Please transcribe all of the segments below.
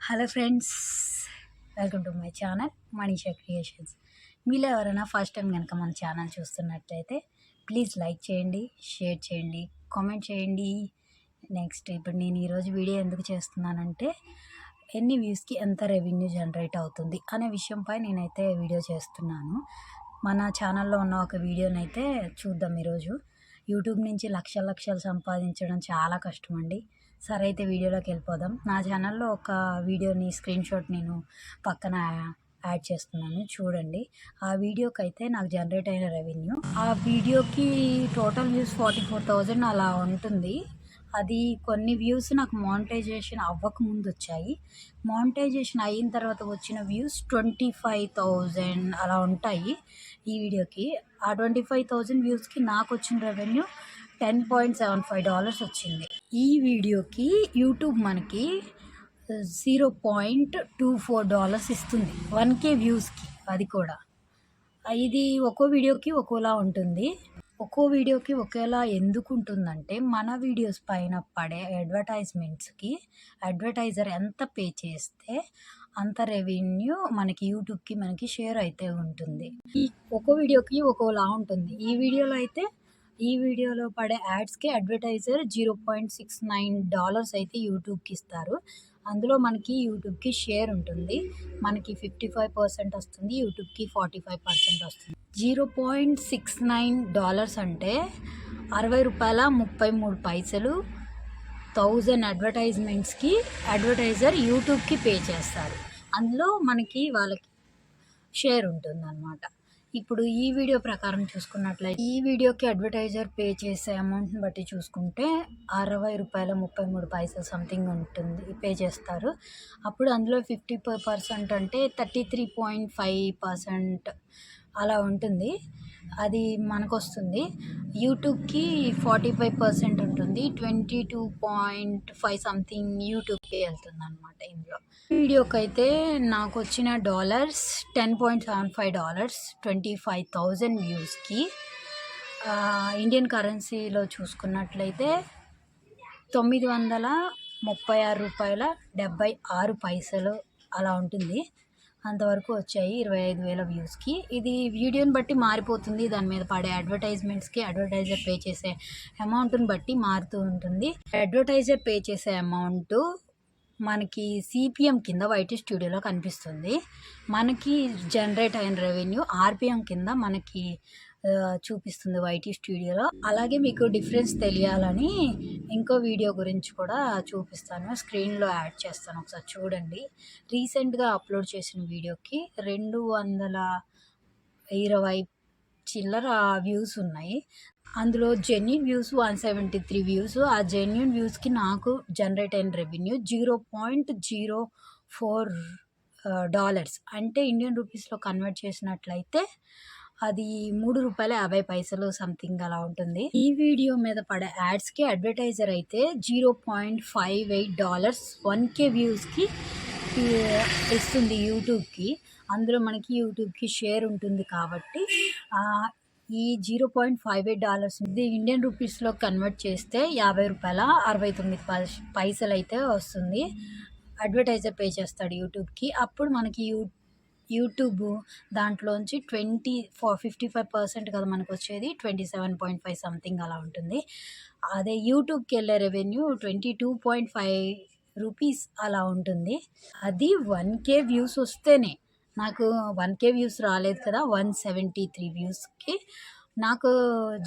Hello friends welcome to my channel Manisha creations. మీలో ఎవరైనా first time కనుక మన ఛానల్ చూస్తున్నట్టయితే ప్లీజ్ లైక్ చేయండి షేర్ చేయండి కామెంట్ చేయండి. నెక్స్ట్ ఇప్పుడు నేను ఈరోజు వీడియో ఎందుకు చేస్తున్నానంటే ఎన్ని వ్యూస్కి ఎంత రెవెన్యూ జనరేట్ అవుతుంది అనే విషయంపై నేనైతే వీడియో చేస్తున్నాను. మన ఛానల్లో ఉన్న ఒక వీడియోనైతే చూద్దాం ఈరోజు. యూట్యూబ్ నుంచి లక్ష లక్షలు సంపాదించడం చాలా కష్టం అండి సరే అయితే వీడియోలోకి వెళ్ళిపోదాం. నా ఛానల్లో ఒక వీడియోని స్క్రీన్ షాట్ నేను పక్కన యాడ్ చేస్తున్నాను. చూడండి. ఆ వీడియోకి అయితే నాకు జనరేట్ అయిన రెవెన్యూ. ఆ వీడియోకి total views forty four thousand అలా ఉంటుంది. అది కొన్ని వ్యూస్ నాకు మానిటైజేషన్ అవ్వకముందు వచ్చాయి. మానిటైజేషన్ అయిన తర్వాత వచ్చిన వ్యూస్ ట్వంటీ ఫైవ్ థౌజండ్ అలా ఉంటాయి ఈ వీడియోకి. ఆ ట్వంటీ ఫైవ్ థౌజండ్ వ్యూస్కి నాకు వచ్చిన revenue ten point seven five dollars వచ్చింది. ఈ వీడియోకి యూట్యూబ్ మనకి zero point two four dollars ఇస్తుంది. వన్ కే వ్యూస్కి అది కూడా. ఇది ఒక్కో వీడియోకి ఒక్కోలా ఉంటుంది. ఒక్కో వీడియోకి ఒకేలా ఎందుకు ఉంటుందంటే మన వీడియోస్ పైన పడే అడ్వర్టైజ్మెంట్స్కి అడ్వర్టైజర్ ఎంత పే చేస్తే అంత రెవెన్యూ మనకి యూట్యూబ్కి మనకి షేర్ అయితే ఉంటుంది. ఈ ఒక్కో వీడియోకి ఒక్కోలా ఉంటుంది. ఈ వీడియోలో అయితే ఈ వీడియోలో పడే యాడ్స్కి advertiser zero point six nine dollars అయితే యూట్యూబ్కి ఇస్తారు. అందులో మనకి యూట్యూబ్కి షేర్ ఉంటుంది. మనకి ఫిఫ్టీ ఫైవ్ పర్సెంట్ వస్తుంది. యూట్యూబ్కి ఫార్టీ ఫైవ్ పర్సెంట్ వస్తుంది. Zero point six nine dollars అంటే అరవై రూపాయల ముప్పై మూడు పైసలు థౌజండ్ అడ్వర్టైజ్మెంట్స్కి అడ్వర్టైజర్ యూట్యూబ్కి పే చేస్తారు. అందులో మనకి వాళ్ళకి షేర్ ఉంటుందనమాట ఇప్పుడు ఈ వీడియో ప్రకారం చూసుకున్నట్లయితే ఈ వీడియోకి అడ్వర్టైజర్ పే చేసే అమౌంట్ని బట్టి చూసుకుంటే అరవై రూపాయల ముప్పై మూడు పైసలు సంథింగ్ ఉంటుంది పే చేస్తారు. అప్పుడు అందులో ఫిఫ్టీ పర్సెంట్ అంటే thirty three point five percent అలా ఉంటుంది. అది మనకు వస్తుంది యూట్యూబ్కి ఫార్టీ ఫైవ్ పర్సెంట్ ఉంటుంది. Twenty two point five something యూట్యూబ్కి వెళ్తుంది అనమాట ఇందులో. వీడియోకి అయితే నాకు వచ్చిన dollars ten point seven five dollars twenty five thousand వ్యూస్కి. Indian కరెన్సీలో చూసుకున్నట్లయితే తొమ్మిది వందల ముప్పై ఆరు రూపాయల డెబ్బై ఆరు పైసలు అలా ఉంటుంది. అంతవరకు వచ్చాయి ఇరవై ఐదు వేల వ్యూస్కి. ఇది వీడియోని బట్టి మారిపోతుంది. దాని మీద పడే అడ్వర్టైజ్మెంట్స్కి అడ్వర్టైజర్ పే చేసే అమౌంట్ని బట్టి మారుతూ ఉంటుంది. అడ్వర్టైజర్ పే చేసే అమౌంట్ మనకి సిపిఎం కింద వైటీ స్టూడియోలో కనిపిస్తుంది. మనకి జనరేట్ అయిన రెవెన్యూ ఆర్పిఎం కింద మనకి చూపిస్తుంది వైటీ స్టూడియోలో అలాగే మీకు డిఫరెన్స్ తెలియాలని ఇంకో వీడియో గురించి కూడా చూపిస్తాను. స్క్రీన్లో యాడ్ చేస్తాను ఒకసారి చూడండి. రీసెంట్గా అప్లోడ్ చేసిన వీడియోకి రెండు వందల ఇరవై చిల్లర వ్యూస్ ఉన్నాయి. అందులో genuine views one seventy three views ఆ జెన్యున్ వ్యూస్కి నాకు జనరేట్ అయిన revenue zero point zero four dollars అంటే ఇండియన్ రూపీస్లో కన్వర్ట్ చేసినట్లయితే అది మూడు రూపాయల యాభై పైసలు సంథింగ్ అలా ఉంటుంది. ఈ వీడియో మీద పడే యాడ్స్కి అడ్వర్టైజర్ అయితే zero point five eight dollars one K వ్యూస్కి ఇస్తుంది యూట్యూబ్కి అందులో మనకి యూట్యూబ్కి షేర్ ఉంటుంది కాబట్టి ఈ zero point five eight dollars ఇది ఇండియన్ రూపీస్లో కన్వర్ట్ చేస్తే యాభై రూపాయల అరవై తొమ్మిది పైసలు అయితే వస్తుంది. అడ్వర్టైజర్ పే చేస్తాడు యూట్యూబ్కి అప్పుడు మనకి యూ యూట్యూబ్ దాంట్లోంచి twenty four fifty five percent కదా మనకు వచ్చేది twenty seven point five something అలా ఉంటుంది. అదే యూట్యూబ్కి వెళ్ళే revenue twenty two point five rupees అలా ఉంటుంది. అది వన్ కే వ్యూస్ వస్తేనే నాకు వన్ కే వ్యూస్ రాలేదు కదా వన్ సెవెంటీ త్రీ వ్యూస్కి నాకు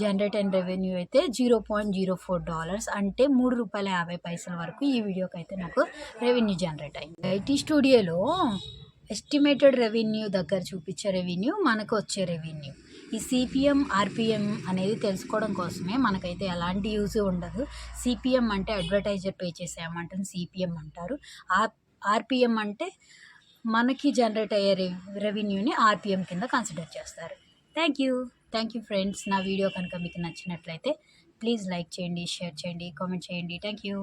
జనరేట్ అయిన రెవెన్యూ అయితే zero point zero four dollars అంటే మూడు రూపాయల యాభై పైసల వరకు ఈ వీడియోకి అయితే నాకు రెవెన్యూ జనరేట్ అయింది. ఐటీ స్టూడియోలో ఎస్టిమేటెడ్ రెవెన్యూ దగ్గర చూపించే రెవెన్యూ మనకు వచ్చే రెవెన్యూ. ఈ సిపిఎం ఆర్పిఎం అనేది తెలుసుకోవడం కోసమే మనకైతే ఎలాంటి యూజ్ ఉండదు. సిపిఎం అంటే అడ్వర్టైజర్ పే చేసే సిపిఎం అంటారు. ఆర్ ఆర్పిఎం అంటే మనకి జనరేట్ అయ్యే రెవెన్యూని ఆర్పిఎం కింద కన్సిడర్ చేస్తారు. Thank you. Thank you friends. నా వీడియో కనుక మీకు నచ్చినట్లయితే ప్లీజ్ లైక్ చేయండి షేర్ చేయండి కామెంట్ చేయండి. Thank you.